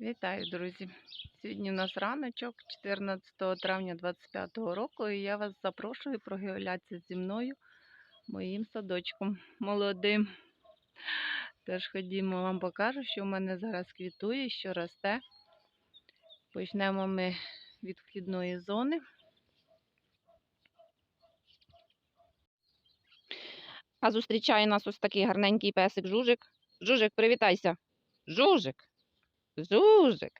Вітаю, друзі! Сьогодні у нас раночок, 14 травня 2025 року, і я вас запрошую прогулятися зі мною моїм садочком молодим. Тож ходімо, вам покажу, що в мене зараз квітує, що росте. Почнемо ми від вхідної зони. А зустрічає нас ось такий гарненький песик Жужик. Жужик, привітайся! Жужик! Жужик.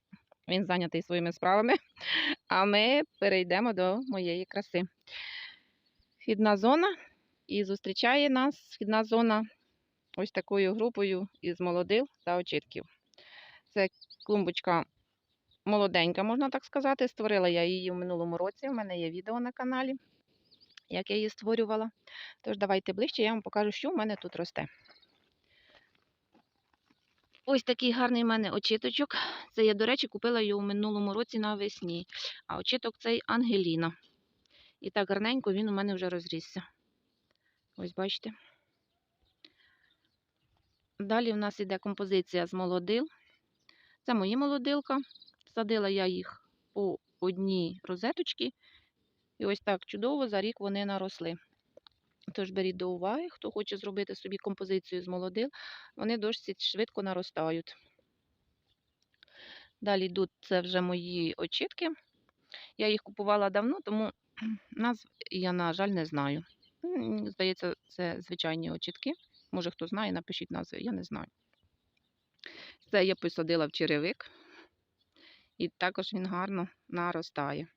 Він зайнятий своїми справами. А ми перейдемо до моєї краси. Вхідна зона. І зустрічає нас вхідна зона ось такою групою із молодил та очітків. Це клумбочка молоденька, можна так сказати. Створила я її в минулому році. У мене є відео на каналі, як я її створювала. Тож давайте ближче, я вам покажу, що в мене тут росте. Ось такий гарний в мене очіточок. Це я, до речі, купила його у минулому році навесні. А очіток цей Ангеліна. І так гарненько він у мене вже розрісся. Ось бачите. Далі в нас іде композиція з молодил. Це мої молодилка. Садила я їх по одній розеточці. І ось так чудово за рік вони наросли. Тож беріть до уваги, хто хоче зробити собі композицію з молодил, вони досить швидко наростають. Далі йдуть це вже мої очітки. Я їх купувала давно, тому назв я, на жаль, не знаю. Здається, це звичайні очітки. Може, хто знає, напишіть назви, я не знаю. Це я посадила в черевик, і також він гарно наростає.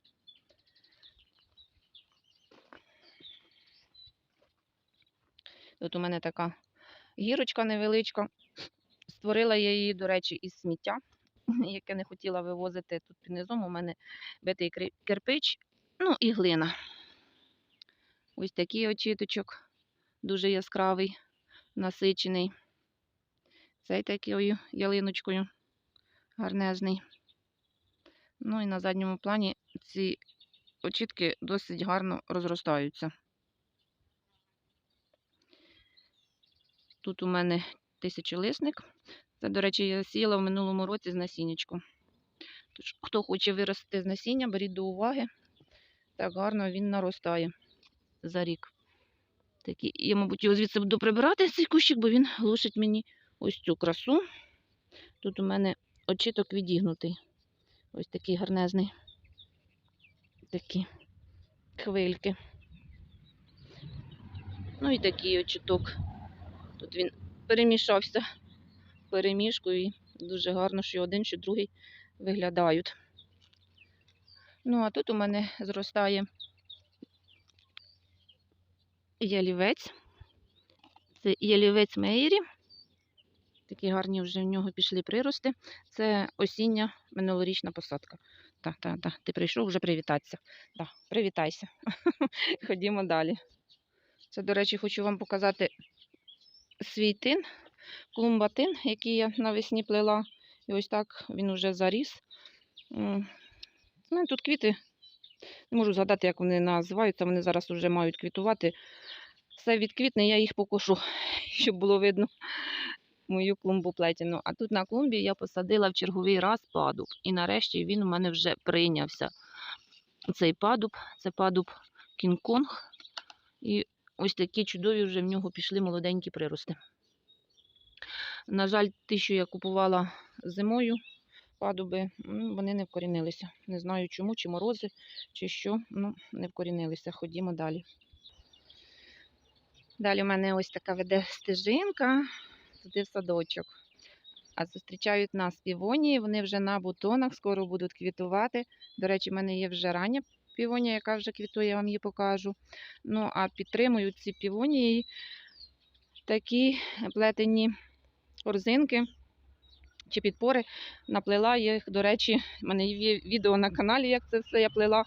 Тут у мене така гірочка невеличка. Створила я її, до речі, із сміття, яке не хотіла вивозити. Тут під низом у мене битий кирпич, ну і глина. Ось такий очіточок, дуже яскравий, насичений. Цей такою ялиночкою гарнезний. Ну і на задньому плані ці очітки досить гарно розростаються. Тут у мене тисячолисник. Це, до речі, я сіяла в минулому році з насіннячком. Тож, хто хоче виростити з насіння, беріть до уваги. Так гарно він наростає за рік. Такі, я, мабуть, його звідси буду прибирати цей кущик, бо він глушить мені ось цю красу. Тут у мене очіток відігнутий. Ось такий гарнезний. Такі хвильки. Ну і такий очіток. Тут він перемішався перемішкою і дуже гарно, що один, що другий виглядають. Ну, а тут у мене зростає ялівець. Це ялівець Мейрі. Такі гарні вже в нього пішли прирости. Це осіння минулорічна посадка. Так, так, так. Ти прийшов вже привітатися. Так, привітайся. Ходімо далі. Це, до речі, хочу вам показати свій тин, клумбатин, який я навесні плела. І ось так він вже заріс. М, У тут квіти. Не можу згадати, як вони називаються. Вони зараз вже мають квітувати. Все відквітне, я їх покошу, щоб було видно мою клумбу плетяну. А тут на клумбі я посадила в черговий раз падуб. І нарешті він у мене вже прийнявся. Цей падуб, це падуб Кінг-Конг. І ось такі чудові вже в нього пішли молоденькі прирости. На жаль, ті, що я купувала зимою, падуби, вони не вкорінилися. Не знаю чому, чи морози, чи що, ну, не вкорінилися. Ходімо далі. Далі в мене ось така веде стежинка, туди в садочок. А зустрічають нас півонії, вони вже на бутонах, скоро будуть квітувати. До речі, в мене є вже рання півонія, яка вже квітує, я вам її покажу. Ну, а підтримують ці півонії такі плетені корзинки чи підпори. Наплела їх, до речі, в мене є відео на каналі, як це все я плела,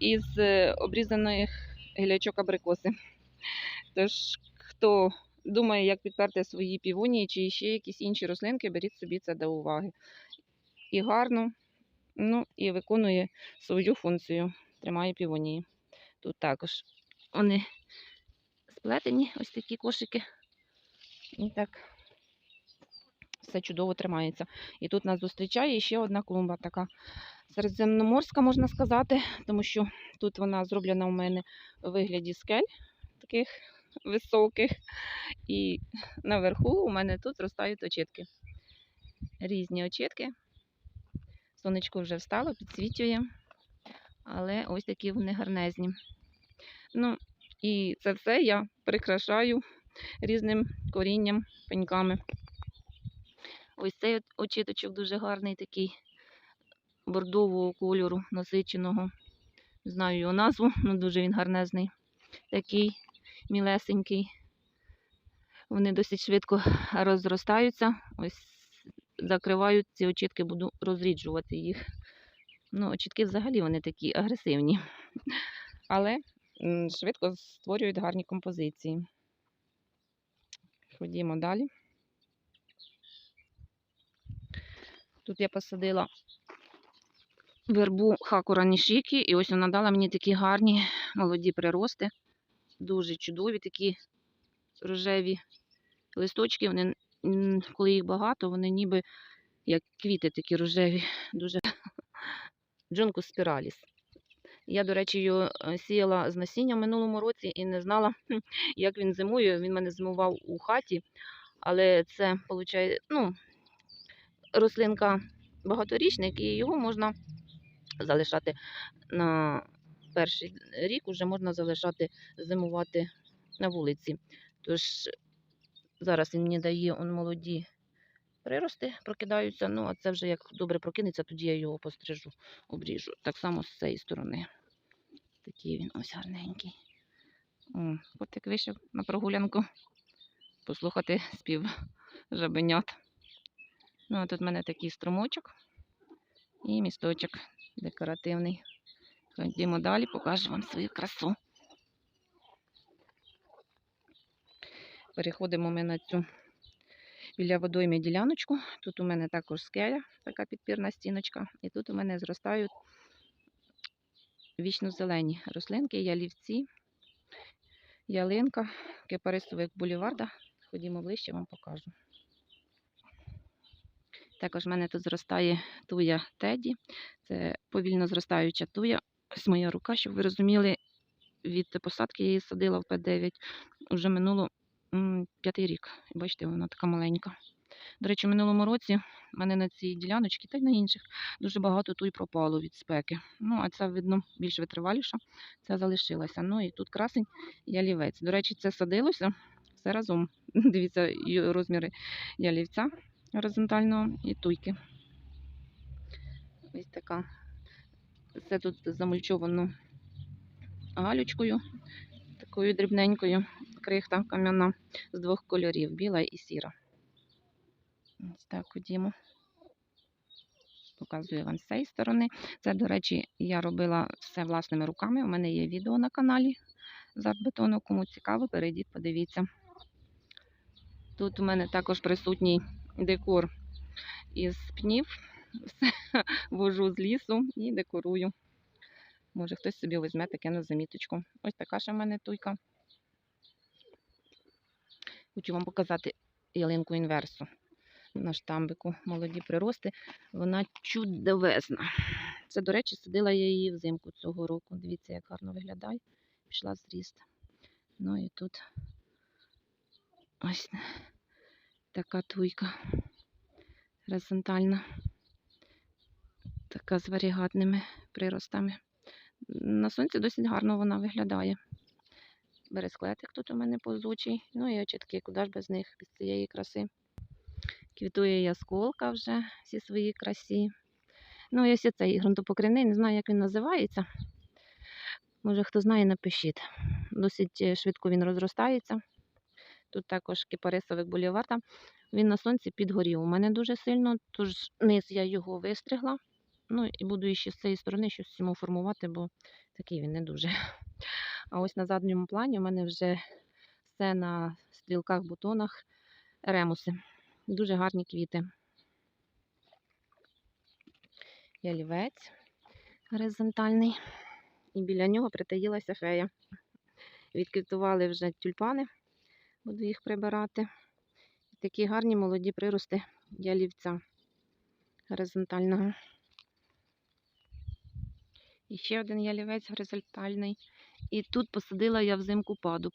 із е, обрізаних гілячок абрикоси. Тож, хто думає, як підперти свої півонії чи ще якісь інші рослинки, беріть собі це до уваги. І гарно, ну і виконує свою функцію. Тримає півонії. Тут також вони сплетені, ось такі кошики. І так все чудово тримається. І тут нас зустрічає ще одна клумба, така середземноморська, можна сказати, тому що тут вона зроблена у мене у вигляді скель таких високих. І наверху у мене тут зростають очітки. Різні очітки. Сонечко вже встало, підсвічує. Але ось такі вони гарнезні. Ну, і це все я прикрашаю різним корінням, пеньками. Ось цей очіточок дуже гарний такий бордового кольору, насиченого. Знаю його назву, але дуже він гарнезний. Такий мілесенький. Вони досить швидко розростаються. Ось закривають ці очітки, буду розріджувати їх. Ну, очітки взагалі вони такі агресивні. Але швидко створюють гарні композиції. Ходімо далі. Тут я посадила вербу хакура нішікі, і ось вона дала мені такі гарні молоді прирости. Дуже чудові такі рожеві листочки. Вони, коли їх багато, вони ніби як квіти такі рожеві. Дуже Джункус спіраліс. Я, до речі, його е, сіяла з насіння в минулому році і не знала, як він зимує. Він мене зимував у хаті, але це, виходить, ну, рослинка багаторічник, і його можна залишати на перший рік, уже можна залишати зимувати на вулиці. Тож зараз він мені дає он молоді прирости, прокидаються. Ну, а це вже як добре прокинеться, тоді я його пострижу, обріжу. Так само з цієї сторони. Такий він ось гарненький. О, котик вийшов на прогулянку послухати спів жабенят. Ну, а тут в мене такий струмочок і місточок декоративний. Ходімо далі, покажу вам свою красу. Переходимо ми на цю біля водойми діляночку. Тут у мене також скеля, така підпірна стіночка. І тут у мене зростають вічно-зелені рослинки, ялівці, ялинка, кипарисовик буліварда. Ходімо ближче, вам покажу. Також в мене тут зростає туя теді. Це повільно зростаюча туя. Моя рука, щоб ви розуміли, від посадки я її садила в П9. Уже минуло п'ятий рік. Бачите, вона така маленька. До речі, в минулому році в мене на цій діляночці та й на інших дуже багато туй пропало від спеки. Ну, а ця, видно, більш витриваліша. Ця залишилася. Ну і тут красень ялівець. До речі, це садилося все разом. Дивіться, розміри ялівця горизонтального і туйки. Ось така. Це тут замульчовано галючкою, такою дрібненькою, крихта кам'яна з двох кольорів біла і сіра. Ось так ходімо. Показую вам з цієї сторони. Це, до речі, я робила все власними руками. У мене є відео на каналі з арт-бетону. Кому цікаво, перейдіть, подивіться. Тут у мене також присутній декор із пнів. Все вожу з лісу і декорую. Може, хтось собі візьме таке на заміточку. Ось така ще в мене туйка. Хочу вам показати ялинку інверсу на штамбику. Молоді прирости. Вона чудовезна. Це, до речі, садила я її взимку цього року. Дивіться, як гарно виглядає. Пішла зріст. Ну і тут ось така туйка горизонтальна. Така з варігатними приростами. На сонці досить гарно вона виглядає. Бересклетик тут у мене повзучий. Ну і очітки, куди ж без них, без цієї краси. Квітує ясколка вже всі свої красі. Ну, і ось цей ґрунтопокривний, не знаю, як він називається. Може, хто знає, напишіть. Досить е, швидко він розростається. Тут також кипарисовик буліварда. Він на сонці підгорів у мене дуже сильно, тож низ я його вистригла. Ну і буду ще з цієї сторони щось йому формувати, бо такий він не дуже. А ось на задньому плані у мене вже все на стрілках, бутонах ремуси. Дуже гарні квіти. Ялівець горизонтальний. І біля нього притаїлася фея. Відквітували вже тюльпани, буду їх прибирати. Такі гарні молоді прирости ялівця горизонтального. І ще один ялівець горизонтальний. І тут посадила я взимку падуб.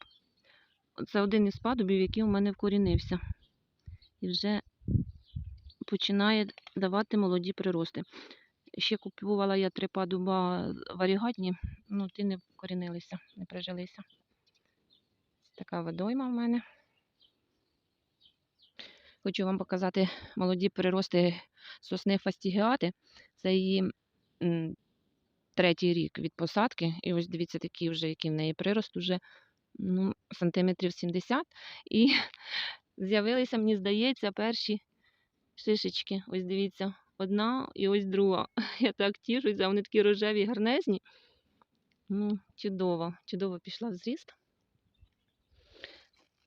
Це один із падубів, який у мене вкорінився. І вже починає давати молоді прирости. Ще купувала я три падуба варігатні, ну ті не вкорінилися, не прижилися. Така водойма в мене. Хочу вам показати молоді прирости сосни фастігіати. Це її третій рік від посадки. І ось дивіться, такий вже, який в неї прирост, уже ну, сантиметрів 70. І з'явилися, мені здається, перші шишечки. Ось дивіться, одна і ось друга. Я так тішуся, вони такі рожеві, гарнезні. Ну, чудово, чудово пішла в зріст.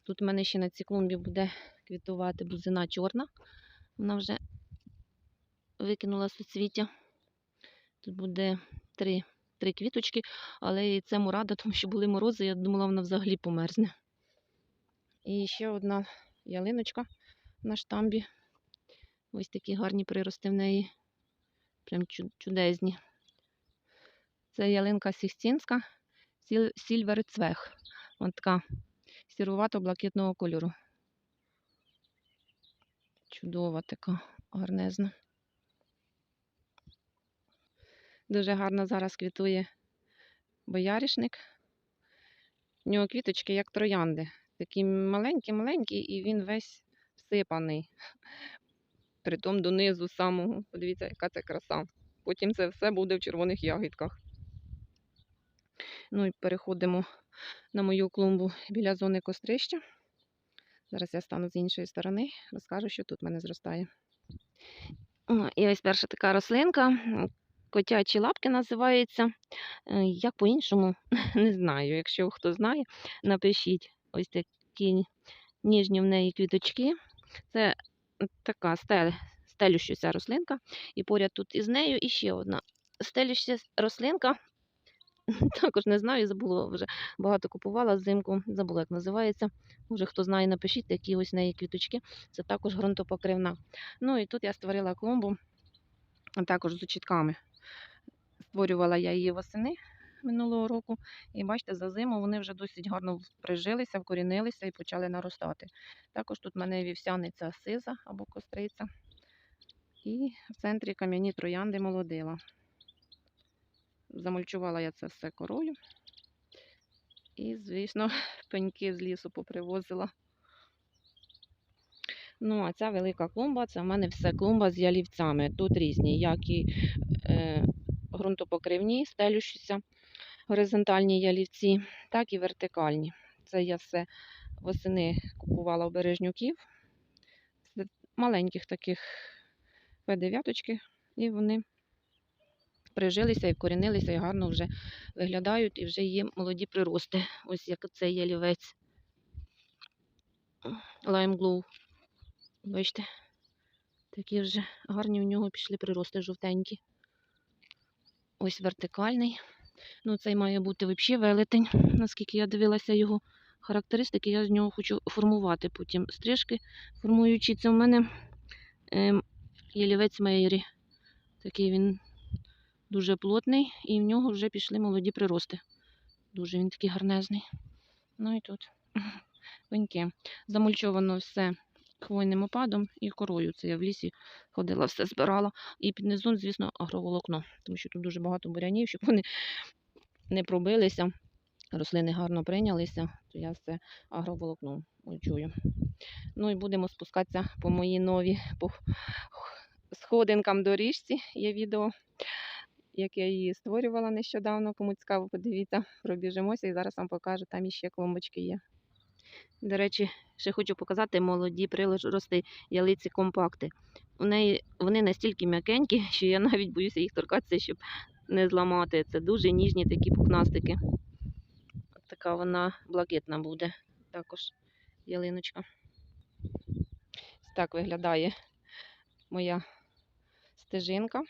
Тут у мене ще на цій клумбі буде квітувати бузина чорна. Вона вже викинула суцвіття. Тут буде три, три квіточки, але і цьому рада, тому що були морози, я думала, вона взагалі померзне. І ще одна ялиночка на штамбі. Ось такі гарні прирости в неї. Прям чу- чудезні. Це ялинка сікстінська, сільвер цвех. Вона така сірувато-блакитного кольору. Чудова така, гарнезна. Дуже гарно зараз квітує бояришник. У нього квіточки як троянди. Такі маленькі-маленькі, і він весь всипаний. Притом донизу самого. Подивіться, яка це краса. Потім це все буде в червоних ягідках. Ну і переходимо на мою клумбу біля зони кострища. Зараз я стану з іншої сторони, розкажу, що тут в мене зростає. І ось перша така рослинка. Котячі лапки називається. Е, Як по-іншому, не знаю. Якщо хто знає, напишіть ось такі ніжні в неї квіточки. Це така стель, стелюща рослинка. І поряд тут із нею іще одна стелюща рослинка. Також не знаю, забула вже багато купувала взимку, забула, як називається. Може, хто знає, напишіть такі ось неї квіточки. Це також ґрунтопокривна. Ну і тут я створила клумбу також з очітками. Створювала я її восени минулого року. І бачите, за зиму вони вже досить гарно прижилися, вкорінилися і почали наростати. Також тут в мене вівсяниця сиза або костриця. І в центрі кам'яні троянди молодила. Замульчувала я це все корою. І, звісно, пеньки з лісу попривозила. Ну, а ця велика клумба це в мене все клумба з ялівцями. Тут різні, як і е, ґрунтопокривні, стелющіся, горизонтальні ялівці, так і вертикальні. Це я все восени купувала у бережнюків, з маленьких таких П9, і вони прижилися і вкорінилися, і гарно вже виглядають, і вже є молоді прирости. Ось як цей ялівець. Glow. Бачите, такі вже гарні у нього пішли прирости жовтенькі. Ось вертикальний. Ну, цей має бути взагалі велетень, наскільки я дивилася його характеристики, я з нього хочу формувати потім стрижки, формуючи це в мене ем, ялівець Мейрі. Такий він дуже плотний, і в нього вже пішли молоді прирости. Дуже він такий гарнезний. Ну і тут пеньки. Замульчовано все хвойним опадом і корою. Це я в лісі ходила, все збирала. І під низом, звісно, агроволокно, тому що тут дуже багато бурянів, щоб вони не пробилися. Рослини гарно прийнялися, то я все агроволокном мульчую. Ну і будемо спускатися по моїй новій по сходинкам доріжці. Є відео, як я її створювала нещодавно. Кому цікаво, подивіться, пробіжимося і зараз вам покажу, там іще клумбочки є. До речі, ще хочу показати молоді прирости ялиці компакти. У неї вони настільки м'якенькі, що я навіть боюся їх торкатися, щоб не зламати. Це дуже ніжні такі пухнастики. От така вона блакитна буде також ялиночка. Ось так виглядає моя стежинка.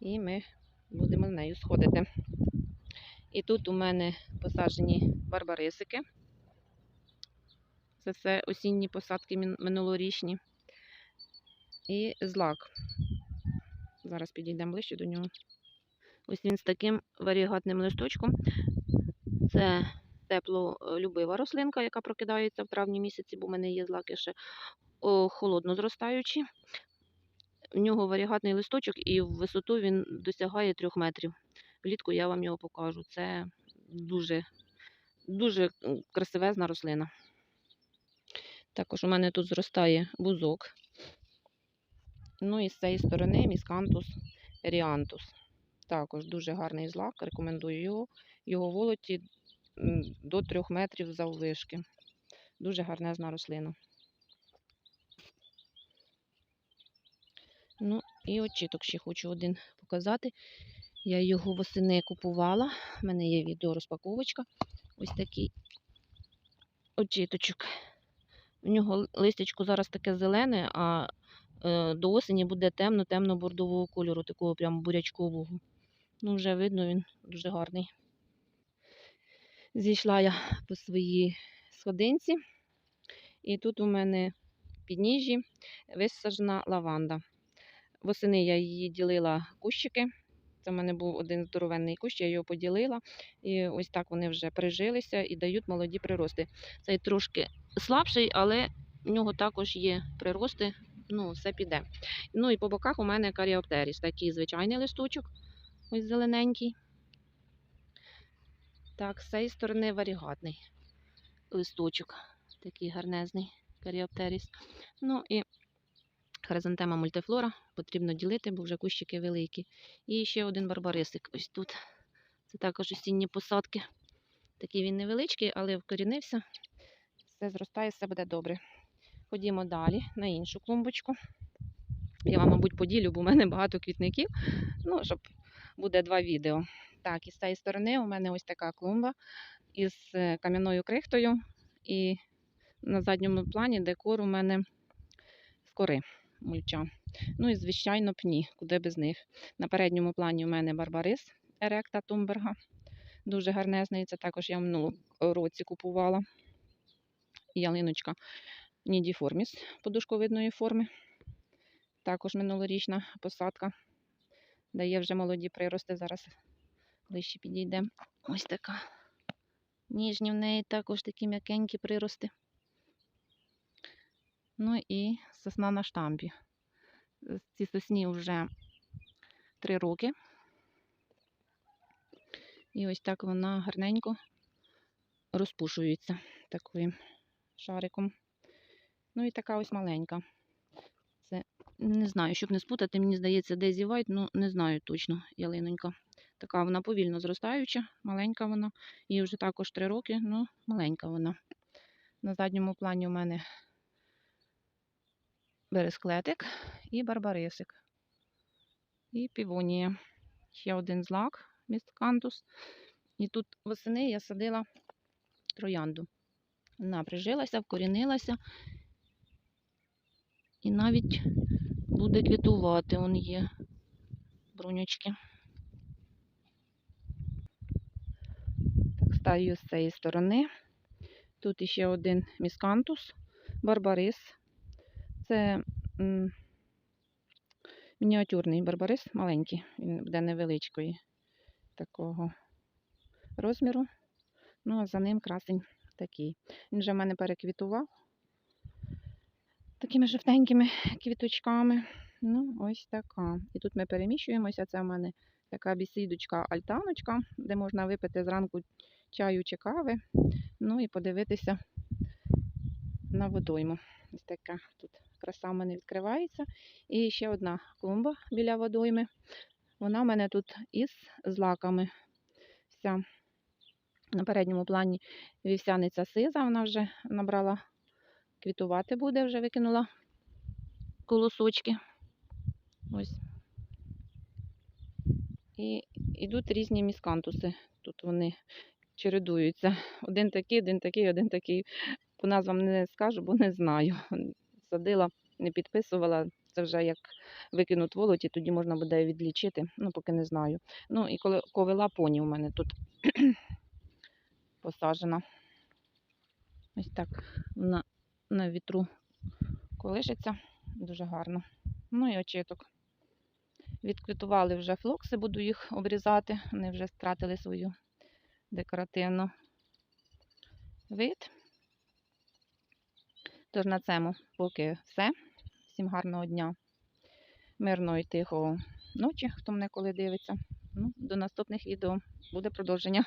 І ми будемо з нею сходити. І тут у мене посаджені барбарисики. Це все осінні посадки минулорічні. і злак. Зараз підійдемо ближче до нього. Ось він з таким варігатним листочком. Це теплолюбива рослинка, яка прокидається в травні місяці, бо в мене є злаки ще холодно зростаючі. В нього варігатний листочок і в висоту він досягає 3 метрів. Влітку я вам його покажу. Це дуже, дуже красивезна рослина. Також у мене тут зростає бузок. Ну і з цієї сторони міскантус еріантус. Також дуже гарний злак, рекомендую його. Його волоті до 3 метрів заввишки. Дуже гарнезна рослина. Ну, і очіток ще хочу один показати. Я його восени купувала. У мене є відео розпаковочка. Ось такий очіточок. У нього листячко зараз таке зелене, а е, до осені буде темно-темно-бордового кольору, такого прям бурячкового. Ну, вже видно, він дуже гарний. Зійшла я по своїй сходинці, і тут у мене підніжжі висаджена лаванда. Восени я її ділила кущики. Це в мене був один здоровенний кущ, я його поділила. І ось так вони вже прижилися і дають молоді прирости. Цей трошки слабший, але в нього також є прирости, ну, все піде. Ну і по боках у мене каріоптеріс, такий звичайний листочок, ось зелененький. Так, з цієї сторони варігатний листочок, такий гарнезний каріоптеріс. Ну і хризантема мультифлора потрібно ділити, бо вже кущики великі. І ще один барбарисик ось тут. Це також осінні посадки. Такий він невеличкий, але вкорінився. Все зростає, все буде добре. Ходімо далі на іншу клумбочку. Я вам, мабуть, поділю, бо в мене багато квітників. Ну, щоб буде два відео. Так, і з цієї сторони у мене ось така клумба із е, кам'яною крихтою. І на задньому плані декор у мене з кори мульча. Ну і, звичайно, пні, куди без них. На передньому плані у мене барбарис Еректа Тумберга. Дуже гарнезний. Це також я в минулому році купувала. Ялиночка Нідіформіс подушковидної форми. Також минулорічна посадка. Дає вже молоді прирости. Зараз ближче підійдемо. Ось така. Ніжні в неї також такі м'якенькі прирости. Ну і сосна на штампі. Ці сосні вже три роки. І ось так вона гарненько розпушується таким шариком. Ну і така ось маленька. Це не знаю, щоб не спутати, мені здається, Дезі Вайт, ну не знаю точно ялинонька. Така вона повільно зростаюча, маленька вона. Їй вже також три роки, ну маленька вона. На задньому плані у мене бересклетик і барбарисик. І півонія. Ще один злак місткантус. І тут восени я садила троянду. Вона прижилася, вкорінилася. І навіть буде квітувати. Вон є бруньочки. Так, стаю з цієї сторони. Тут іще один міскантус, барбарис. Це мініатюрний барбарис, маленький, він буде невеличкої такого розміру. Ну, а за ним красень такий. Він вже в мене переквітував такими жовтенькими квіточками. Ну, ось така. І тут ми переміщуємося. Це в мене така бісідочка альтаночка, де можна випити зранку чаю чи кави. Ну і подивитися на водойму. Ось така тут краса в мене відкривається. І ще одна клумба біля водойми. Вона в мене тут із злаками. Вся на передньому плані вівсяниця сиза, вона вже набрала квітувати буде, вже викинула колосочки. Ось. І йдуть різні міскантуси. Тут вони чередуються. Один такий, один такий, один такий. По назвам не скажу, бо не знаю. Садила, не підписувала. Це вже як викинуть волоті, тоді можна буде відлічити, ну поки не знаю. Ну і коли ковила поні у мене тут посаджена. Ось так вона на вітру колишиться. Дуже гарно. Ну і очиток. Відквітували вже флокси, буду їх обрізати. Вони вже втратили свою декоративну вид. Тож на цьому поки все. Всім гарного дня, мирного і тихого ночі, хто мене коли дивиться. Ну, до наступних відео буде продовження.